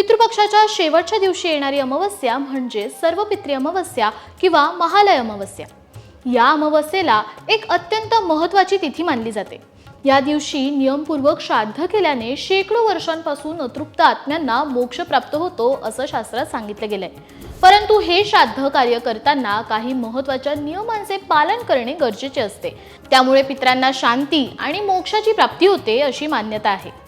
पितृपक्षाच्या शेवटच्या दिवशी येणारी अमावस्या म्हणजे सर्व पित्री अमावस्या किंवा महालय अमावस्या. या अमावस्येला एक अत्यंत महत्त्वाची तिथी मानली जाते. या दिवशी नियमपूर्वक श्राद्ध केल्याने शेकडो वर्षांपासून अतृप्त आत्म्यांना मोक्ष प्राप्त होतो असं शास्त्रात सांगितलं गेलंय. परंतु हे श्राद्ध कार्य करताना काही महत्त्वाच्या नियमांचे पालन करणे गरजेचे असते. त्यामुळे पित्रांना शांती आणि मोक्षाची प्राप्ती होते अशी मान्यता आहे.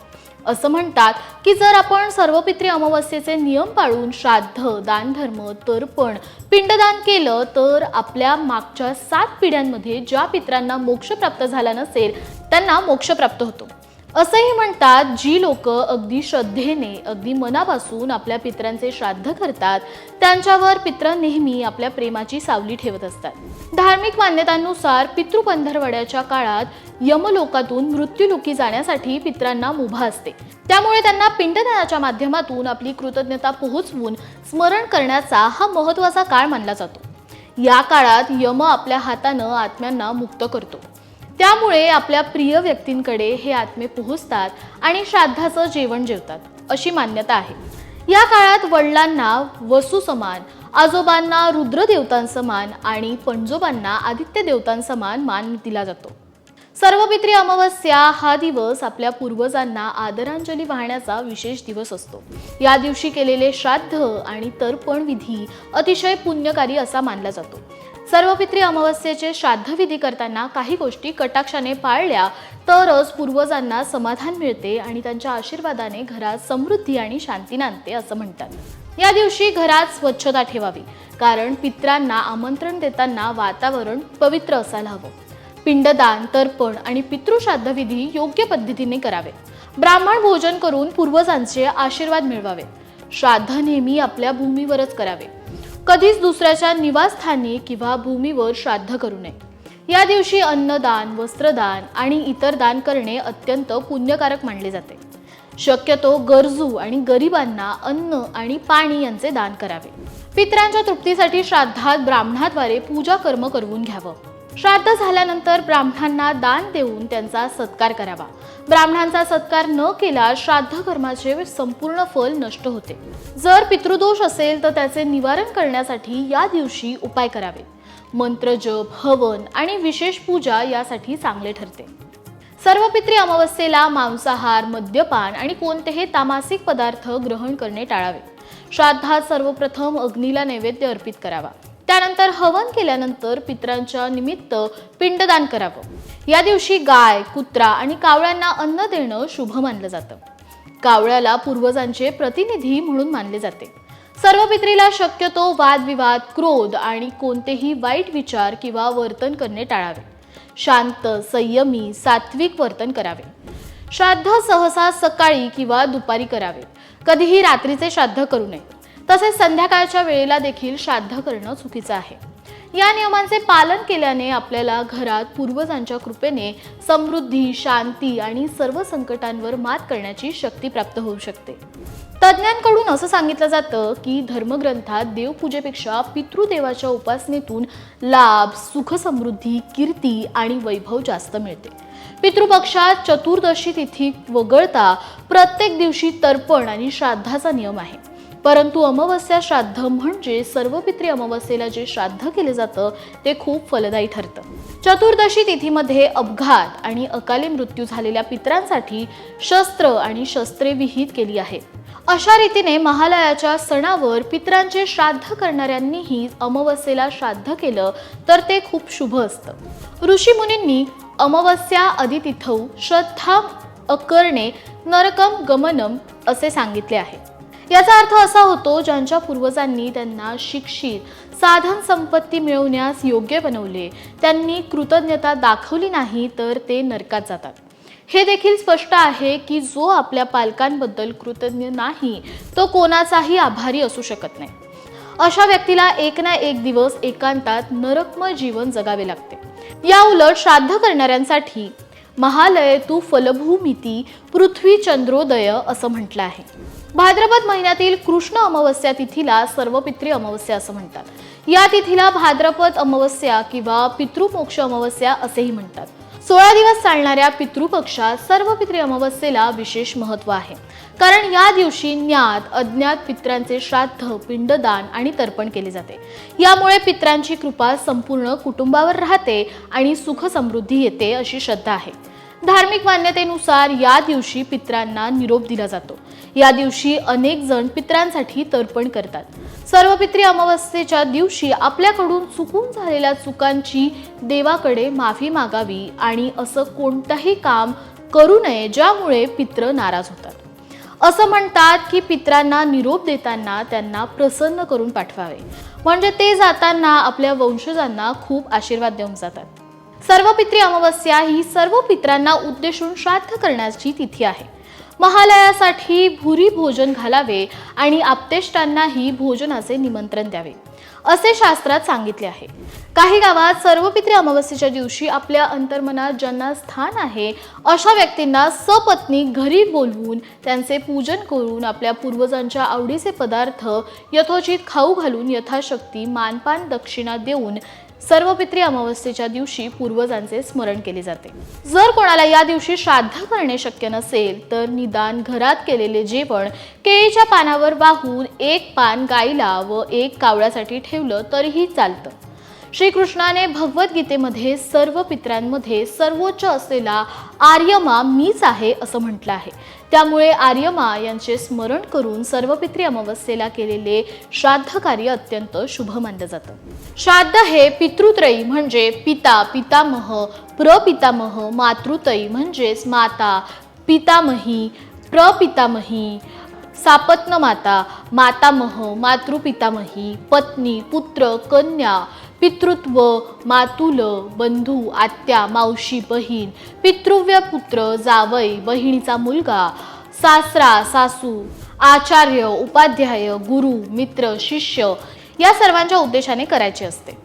असं म्हणतात की जर आपण सर्व पित्री अमावस्येचे नियम पाळून श्राद्ध दानधर्म तर्पण पिंडदान केलं तर आपल्या मागच्या सात पिढ्यांमध्ये ज्या पित्रांना मोक्ष प्राप्त झाला नसेल त्यांना मोक्ष प्राप्त होतो. असंही म्हणतात जी लोक अगदी श्रद्धेने अगदी मनापासून आपल्या पित्रांचे श्राद्ध करतात त्यांच्यावर पित्र नेहमी आपल्या प्रेमाची सावली ठेवत असतात. धार्मिक मान्यतांनुसार पितृपंधरवड्याच्या काळात यमलोकातून मृत्यूलोकी जाण्यासाठी पित्रांना मुभा असते. त्यामुळे त्यांना पिंडदानाच्या माध्यमातून आपली कृतज्ञता पोहोचवून स्मरण करण्याचा हा महत्त्वाचा काळ मानला जातो. या काळात यम आपल्या हातानं आत्म्यांना मुक्त करतो. त्यामुळे आपल्या प्रिय व्यक्तींकडे हे आत्मे पोहोचतात आणि श्राद्धाचं जेवण जेवतात अशी मान्यता आहे. या काळात वडिलांना वसू समान आजोबांना रुद्रदेवतांसमान आणि पणजोबांना आदित्य देवतांसमान मान दिला जातो. सर्वपित्री अमावस्या हा दिवस आपल्या पूर्वजांना आदरांजली वाहण्याचा विशेष दिवस असतो. या दिवशी केलेले श्राद्ध आणि तर्पण विधी अतिशय पुण्यकारी असा मानला जातो. सर्वपित्री अमावस्येचे श्राद्धविधी करताना काही गोष्टी कटाक्षाने पाळल्या तरच पूर्वजांना समाधान मिळते आणि त्यांच्या आशीर्वादाने घरात समृद्धी आणि शांती नांदते असं म्हणतात. या दिवशी घरात स्वच्छता ठेवावी कारण पित्रांना आमंत्रण देताना वातावरण पवित्र असायला हवं. पिंडदान तर्पण आणि पितृश्राद्धविधी योग्य पद्धतीने करावे. ब्राह्मण भोजन करून पूर्वजांचे आशीर्वाद मिळवावे. श्राद्ध नेहमी आपल्या भूमीवरच करावे. कधीच दुसऱ्याच्या निवासस्थानी किंवा भूमीवर श्राद्ध करू नये. या दिवशी अन्नदान वस्त्रदान आणि इतर दान करणे अत्यंत पुण्यकारक मानले जाते. शक्यतो गरजू आणि गरिबांना अन्न आणि पाणी यांचे दान करावे. पित्रांच्या तृप्तीसाठी श्राद्धात ब्राह्मणाद्वारे पूजा कर्म करवून घ्यावं. श्राद्ध झाल्यानंतर ब्राह्मणांना दान देऊन त्यांचा सत्कार करावा. ब्राह्मणांचा सत्कार न केल्यास श्राद्ध कर्माचे संपूर्ण फल नष्ट होते. जर पितृदोष असेल तर त्याचे निवारण करण्यासाठी या दिवशी उपाय करावे. मंत्रजप हवन आणि विशेष पूजा यासाठी चांगले ठरते. सर्व पित्री अमावस्येला मांसाहार मद्यपान आणि कोणतेही तामासिक पदार्थ ग्रहण करणे टाळावे. श्राद्धात सर्वप्रथम अग्नीला नैवेद्य अर्पित करावा. त्यानंतर हवन केल्यानंतर पित्रांच्या निमित्त पिंडदान करावं. या दिवशी गाय कुत्रा आणि कावळ्यांना अन्न देणं शुभ मानलं जातं. कावळ्याला पूर्वजांचे प्रतिनिधी म्हणून मानले जाते. सर्व पित्रीला शक्यतो वादविवाद क्रोध आणि कोणतेही वाईट विचार किंवा वर्तन करणे टाळावे. शांत संयमी सात्विक वर्तन करावे. श्राद्ध सहसा सकाळी किंवा दुपारी करावे. कधीही रात्रीचे श्राद्ध करू नये. तसेच संध्याकाळच्या वेळेला देखील श्राद्ध करणं चुकीचं आहे. या नियमांचे पालन केल्याने आपल्याला घरात पूर्वजांच्या कृपेने समृद्धी शांती आणि सर्व संकटांवर मात करण्याची शक्ती प्राप्त होऊ शकते. तज्ज्ञांकडून असं सांगितलं जातं की धर्मग्रंथात देवपूजेपेक्षा पितृदेवाच्या उपासनेतून लाभ सुख समृद्धी कीर्ती आणि वैभव जास्त मिळते. पितृपक्षात चतुर्दशी तिथी वगळता प्रत्येक दिवशी तर्पण आणि श्राद्धाचा नियम आहे. परंतु अमावस्या श्राद्ध म्हणजे सर्व पित्री अमावस्येला जे श्राद्ध केले जातं ते खूप फलदायी ठरतं. चतुर्दशी तिथीमध्ये अपघात आणि अकाली मृत्यू झालेल्या पित्रांसाठी शस्त्र आणि शस्त्रे विहित केली आहेत अशा रीतीने महालयाच्या सणावर पित्रांचे श्राद्ध करणाऱ्यांनीही अमावस्येला श्राद्ध केलं तर ते खूप शुभ असतं. ऋषीमुनींनी अमावस्या अदितिथौ श्रद्धा अकरणे नरकम गमनम असे सांगितले आहे. याचा अर्थ असा होतो ज्यांच्या पूर्वजांनी त्यांना शिक्षित साधन संपत्ती मिळवण्यास योग्य बनवले. त्यांनी कृतज्ञता दाखवली नाही तर ते नरकात जातात. हे देखील स्पष्ट आहे की जो आपल्या पालकांबद्दल कृतज्ञ नाही तो कोणाचाही आभारी असू शकत नाही. अशा व्यक्तीला एक ना एक दिवस एकांतात नरकमय जीवन जगावे लागते. या उलट श्राद्ध करणाऱ्यांसाठी महालय तू फलभूमिती पृथ्वी चंद्रोदय असं म्हटलं आहे. भाद्रपद महिन्यातील कृष्ण अमावस्या तिथीला सर्व पित्री अमावस्या असं म्हणतात. या तिथीला भाद्रपद अमावस्या किंवा पितृमोक्ष अमावस्या असेही म्हणतात. सोळा दिवस चालणाऱ्या पितृपक्षात सर्व पितृ अमावस्येला विशेष महत्त्व आहे. कारण या दिवशी ज्ञात अज्ञात पित्रांचे श्राद्ध पिंडदान आणि तर्पण केले जाते. यामुळे पित्रांची कृपा संपूर्ण कुटुंबावर राहते आणि सुख समृद्धी येते अशी श्रद्धा आहे. धार्मिक मान्यतेनुसार या दिवशी पित्रांना निरोप दिला जातो. या दिवशी अनेक जण पित्रांसाठी तर्पण करतात. सर्व पित्री अमावस्येच्या दिवशी आपल्याकडून चुकून झालेल्या चुकांची देवाकडे माफी मागावी आणि असं कोणतंही काम करू नये ज्यामुळे पित्र नाराज होतात. असं म्हणतात की पित्रांना निरोप देताना त्यांना प्रसन्न करून पाठवावे. म्हणजे ते जाताना आपल्या वंशजांना खूप आशीर्वाद देऊन जातात. सर्व पित्री अमावस्या ही सर्व पित्रांना उद्देशून श्राद्ध करण्याची तिथी आहे. महालयासाठी भुरी भोजन घालावे आणि आपतेष्टांनाही भोजनाचे निमंत्रण द्यावे असे शास्त्रात सांगितले आहे. काही गावात सर्व पित्री अमावस्येच्या दिवशी आपल्या अंतर्मनात ज्यांना स्थान आहे अशा व्यक्तींना सपत्नी घरी बोलवून त्यांचे पूजन करून आपल्या पूर्वजांच्या आवडीचे पदार्थ यथोचित खाऊ घालून यथाशक्ती मानपान दक्षिणा देऊन सर्व पित्री अमावस्येच्या दिवशी पूर्वजांचे स्मरण केले जाते. जर कोणाला या दिवशी श्राद्ध करणे शक्य नसेल तर निदान घरात केलेले जेवण केळीच्या पानावर वाहून एक पान गायीला व एक कावळ्यासाठी ठेवलं तरीही चालतं. श्रीकृष्णाने भगवद्गीतेमध्ये सर्व पित्रांमध्ये सर्वोच्च असलेला आर्यमा मीच आहे असं म्हटलं आहे. त्यामुळे आर्यमा यांचे स्मरण करून सर्व पित्री अमावस्येला केलेले श्राद्ध कार्य अत्यंत शुभ मानलं जातं. श्राद्ध हे पितृत्रयी म्हणजे पिता पितामह प्रपितामह मातृतयी म्हणजेच माता पितामही प्रपितामही सापत्न माता मातामह मातृपितामही पत्नी पुत्र कन्या पितृत्व मातुल बंधू आत्या मावशी बहीण पितृव्य पुत्र जावई बहिणीचा मुलगा सासरा सासू आचार्य उपाध्याय गुरु मित्र शिष्य या सर्वांच्या उद्देशाने करायचे असते.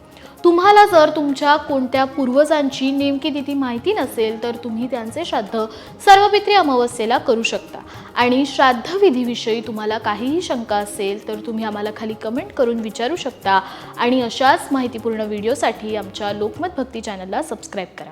तुम्हाला जर तुमच्या कोणत्या पूर्वजांची नेमकी तिथी माहिती नसेल तर तुम्ही त्यांचे श्राद्ध सर्वपित्री अमावस्येला करू शकता. आणि श्राद्धविधीविषयी तुम्हाला काहीही शंका असेल तर तुम्ही आम्हाला खाली कमेंट करून विचारू शकता. आणि अशाच माहितीपूर्ण व्हिडिओसाठी आमच्या लोकमत भक्ती चॅनलला सबस्क्राईब करा.